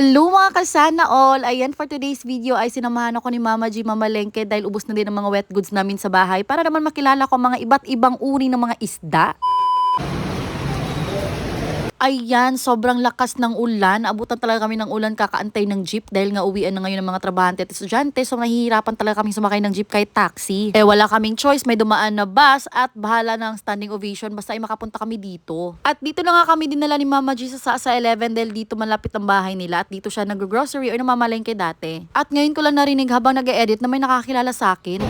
Hello mga kasana all! Ayan, for today's video ay sinamahan ako ni Mama G Mamalengke dahil ubos na din ang mga wet goods namin sa bahay para naman makilala ko mga iba't ibang uri ng mga isda. Ayan, sobrang lakas ng ulan. Abutan talaga kami ng ulan kakaantay ng jeep dahil nga uwian na ngayon ng mga trabahante at estudyante. So nahihirapan talaga kami sumakay ng jeep kahit taxi. Eh wala kaming choice, may dumaan na bus at bahala ng standing ovation basta ay makapunta kami dito. At dito na nga kami dinala ni Mama G sa sa 11 dahil dito malapit ang bahay nila at dito siya nag-grocery or namamalengke dati. At ngayon ko lang narinig habang nag-edit na may nakakilala sa akin.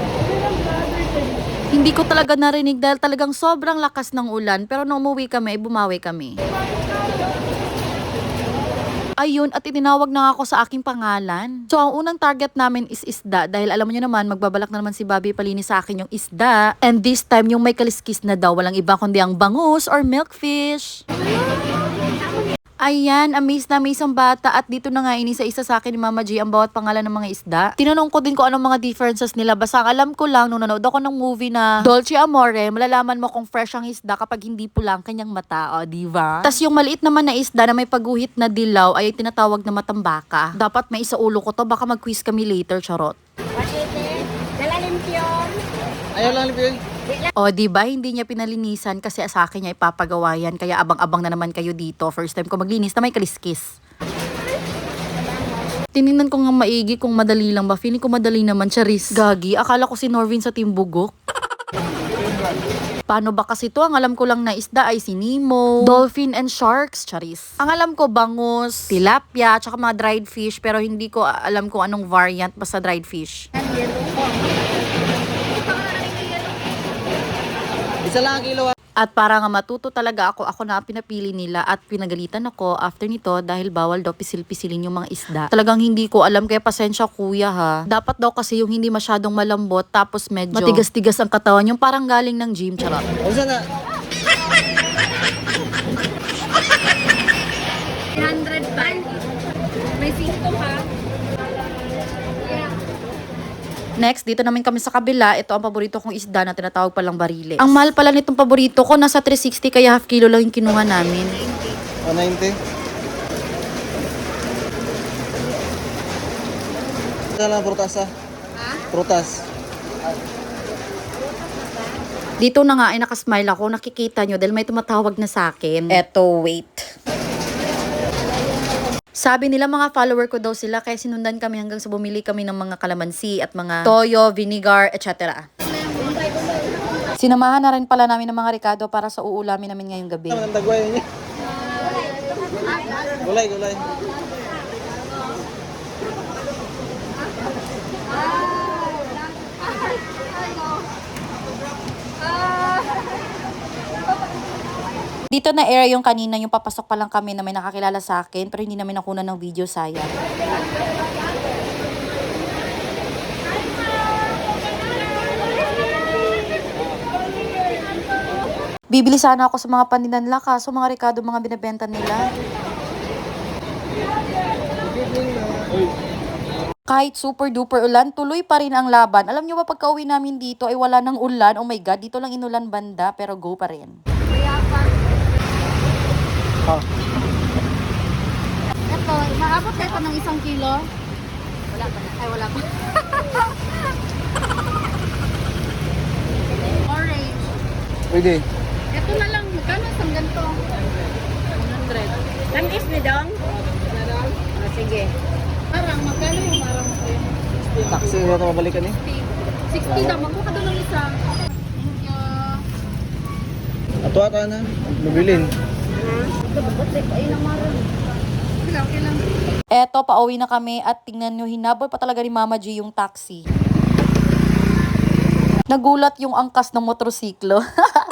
Hindi ko talaga narinig dahil talagang sobrang lakas ng ulan pero nung umuwi kami, bumawi kami. Ayun, at itinawag na ako sa aking pangalan. So, ang unang target namin is isda dahil alam mo nyo naman, magbabalak na naman si Bobby Palini sa akin yung isda. And this time, yung may kaliskis na daw, walang iba kundi ang bangus or milkfish. Ayan, amazed na amazed ang bata at dito na nga inisa-isa sa akin ni Mama G ang bawat pangalan ng mga isda. Tinanong ko din kung anong mga differences nila. Basta ang alam ko lang nung nanood ako ng movie na Dolce Amore, malalaman mo kung fresh ang isda kapag hindi pula ang kanyang mata, o di ba? Tas yung maliit naman na isda na may pagguhit na dilaw ay tinatawag na matambaka. Dapat may isa ulo ko to, baka mag-quiz kami later, charot. Pakete, dala limpyon. Ayaw lang Lipi. O, di ba hindi niya pinalinisan kasi sa akin niya ipapagawa yan. Kaya abang-abang na naman kayo dito. First time ko maglinis na may kaliskis. Tinignan ko nga maigi kung madali lang ba. Feeling ko madali naman, Charis. Gagi, akala ko si Norvin sa Timbugok. Paano ba kasi to? Ang alam ko lang na isda ay si Nemo, dolphin and sharks, charis. Ang alam ko bangus, tilapia, tsaka mga dried fish, pero hindi ko alam kung anong variant basta dried fish. Isa lang ang kilo. At para nga matuto talaga ako, ako na pinapili nila at pinagalitan ako after nito dahil bawal daw pisil-pisilin yung mga isda. Talagang hindi ko alam kaya pasensya kuya ha. Dapat daw kasi yung hindi masyadong malambot tapos medyo matigas-tigas ang katawan yung parang galing ng gym charot. Ano na? 300 ba? May sinto pa. Next, dito namin kami sa kabila. Ito ang paborito kong isda na tinatawag palang barile. Ang mahal pala nitong paborito ko, nasa 360 kaya half kilo lang yung kinuha namin. 190. Isa lang prutas ah. Prutas. Dito na nga ay nakasmile ako. Nakikita nyo dahil may tumatawag na sa akin. Eto, wait. Sabi nila mga follower ko daw sila kaya sinundan kami hanggang sa bumili kami ng mga kalamansi at mga toyo, vinegar, etc. Sinamahan na rin pala namin ng mga Ricardo para sa uulamin namin ngayong gabi. Gulay, gulay. Dito na area yung kanina, yung papasok pa lang kami na may nakakilala sa akin pero hindi namin nakunan ng video, sayang. Bibili sana ako sa mga paninanla kaso mga Ricardo mga binebenta nila. Kahit super duper ulan, tuloy pa rin ang laban. Alam nyo ba pagka uwi namin dito ay wala ng ulan? Oh my God, dito lang inulan banda pero go pa rin. Ah. Ito, maabot na ito ng isang kilo. Wala pa na. Ay, wala pa. Orange. Pwede. Ito na lang. Magkano isang ganito? 100. Tamis ni Dong? Ah, sige. Parang, magkano yung parang Taxi na ito mabalikan eh. 60 na. Magkuha doon ng isa. Thank you. Ato ata na. Mabilin. Eto, pauwi na kami at tingnan nyo, hinabol pa talaga ni Mama G yung taxi. Nagulat yung angkas ng motorsiklo.